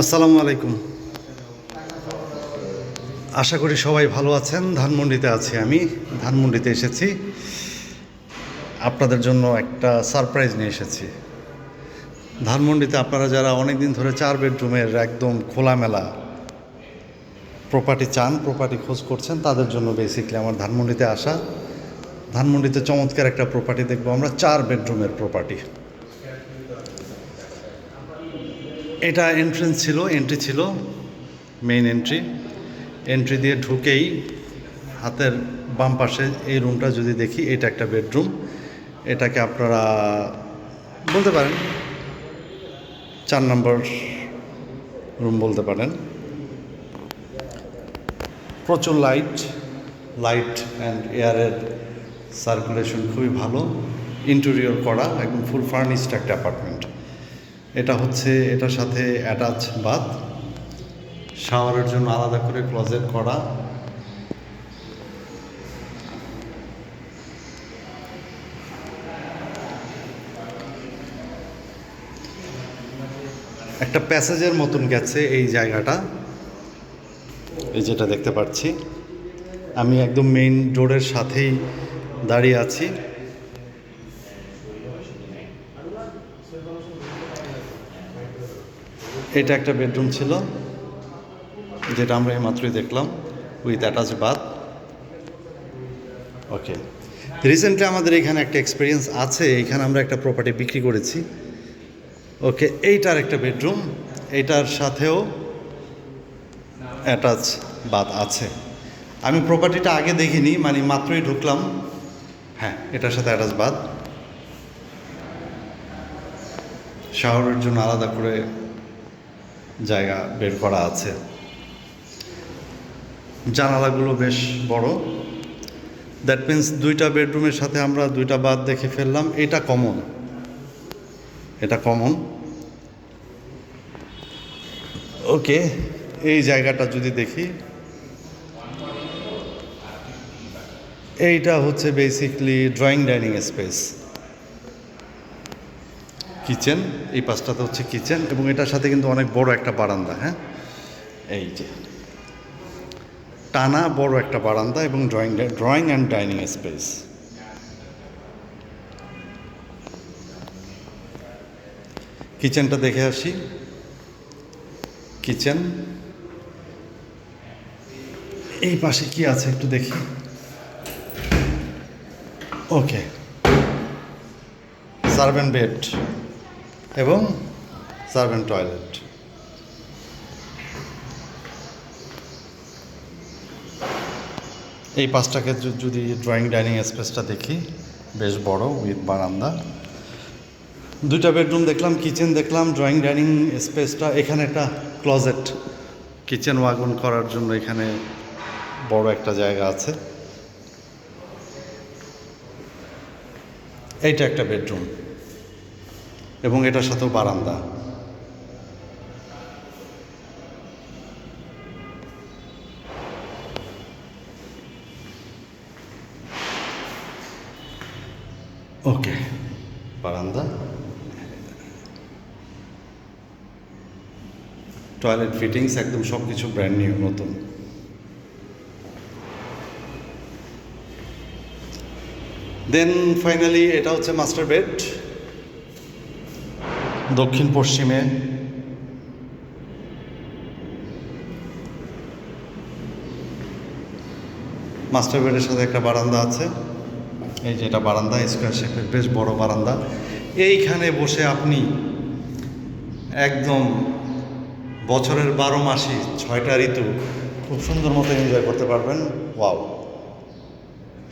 আসসালামু আলাইকুম। আশা করি সবাই ভালো আছেন। ধানমন্ডিতে আছি আমি। ধানমন্ডিতে এসেছি। আপনাদের জন্য একটা সারপ্রাইজ নিয়ে এসেছি। ধানমন্ডিতে আপনারা যারা অনেক দিন ধরে চার বেডরুমের একদম খোলামেলা প্রপার্টি চান, প্রপার্টি খোঁজ করছেন, তাদের জন্য বেসিকলি আমার ধানমন্ডিতে আসা। ধানমন্ডিতে চমৎকার একটা প্রপার্টি দেখব আমরা, চার বেডরুমের প্রপার্টি এটা এন্ট্রেন্স ছিল এন্ট্রি ছিল মেইন এন্ট্রি এন্ট্রি দিয়ে ঢুকেই হাতের বাম পাশে এই রুমটা যদি দেখি, এটা একটা বেডরুম এটাকে আপনারা বলতে পারেন, চার নম্বর রুম বলতে পারেন। প্রচুর লাইট লাইট অ্যান্ড এয়ারের সার্কুলেশন খুবই ভালো। ইন্টেরিয়র করা, একদম ফুল ফার্নিশড একটা অ্যাপার্টমেন্ট এটা হচ্ছে, এটার সাথে অ্যাটাচ বাথ শাওয়ারের জন্য আলাদা করে ক্লোজেট করা। একটা প্যাসেজের মতন গেছে এই জায়গাটা। এই যেটা দেখতে পাচ্ছি। আমি একদম মেইন রোডের সাথেই দাঁড়িয়ে আছি। এটা একটা বেডরুম ছিল, যেটা আমরা এইমাত্রই দেখলাম with attach bath okay recently আমাদের এখানে একটা এক্সপিরিয়েন্স আছে, এখানে আমরা একটা প্রপার্টি বিক্রি করেছি। ওকে এইটার একটা বেডরুম এইটার সাথেও অ্যাটাচ বাথ আছে। আমি প্রপার্টিটা আগে দেখিনি মানে মাত্রই ঢুকলাম। হ্যাঁ এটার সাথে অ্যাটাচ বাথ শাওয়ারের জন্য আলাদা করে জায়গা বের করা আছে। জানালাগুলো বেশ বড়। দ্যাট মিন্স দুইটা বেডরুমের সাথে আমরা দুইটা বাদ দেখে ফেললাম। এটা কমন এটা কমন ওকে এই জায়গাটা যদি দেখি। এইটা হচ্ছে basically drawing dining space kitchen, এই পাশটাতে হচ্ছে কিচেন এবং এটার সাথে কিন্তু অনেক বড় একটা বারান্দা হ্যাঁ? এই যে। টানা বড় একটা বারান্দা এবং drawing drawing and dining space কিচেনটা দেখে আসি। কিচেন। এই পাশে কি আছে একটু দেখি। ওকে। Servant bed. এবং সার্ভেন্ট টয়লেট। এই পাঁচটাকে যদি ড্রয়িং, ডাইনিং স্পেসটা দেখি, বেশ বড় উইথ বারান্দা। দুইটা বেডরুম দেখলাম, কিচেন দেখলাম, ড্রয়িং, ডাইনিং স্পেসটা, এখানে একটা ক্লোজেট। কিচেন ওয়াগন করার জন্য এখানে বড় একটা জায়গা আছে। এইটা একটা বেডরুম। এবং এটার সাথেও বারান্দা। ওকে, বারান্দা। টয়লেট ফিটিংস একদম সব কিছু ব্র্যান্ড নিউ নতুন। দেন ফাইনালি এটা হচ্ছে মাস্টার বেড দক্ষিণ পশ্চিমে। মাস্টার বেডের সাথে একটা বারান্দা আছে। এই যে এটা বারান্দা, স্কোয়ার শেপের বেশ বড় বারান্দা। এইখানে বসে আপনি একদম বছরের বারো মাসই ছয়টা ঋতু খুব সুন্দর মতো এনজয় করতে পারবেন। ওয়াও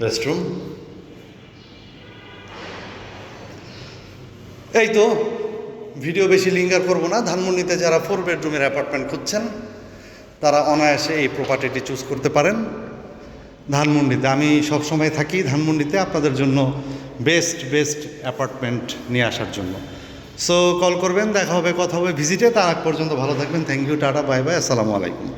রেস্টরুম এই তো ভিডিও বেশি লিঙ্গার করব না। ধানমন্ডিতে যারা ফোর বেডরুমের অ্যাপার্টমেন্ট খুঁজছেন, তারা অনায়াসে এই প্রপার্টিটি চুজ করতে পারেন। ধানমন্ডিতে, আমি সবসময় থাকি ধানমন্ডিতে আপনাদের জন্য বেস্ট বেস্ট অ্যাপার্টমেন্ট নিয়ে আসার জন্য। সো কল করবেন, দেখা হবে, কথা হবে ভিজিটে তার আগ পর্যন্ত ভালো থাকবেন। Thank you tata bye bye আসসালামু আলাইকুম।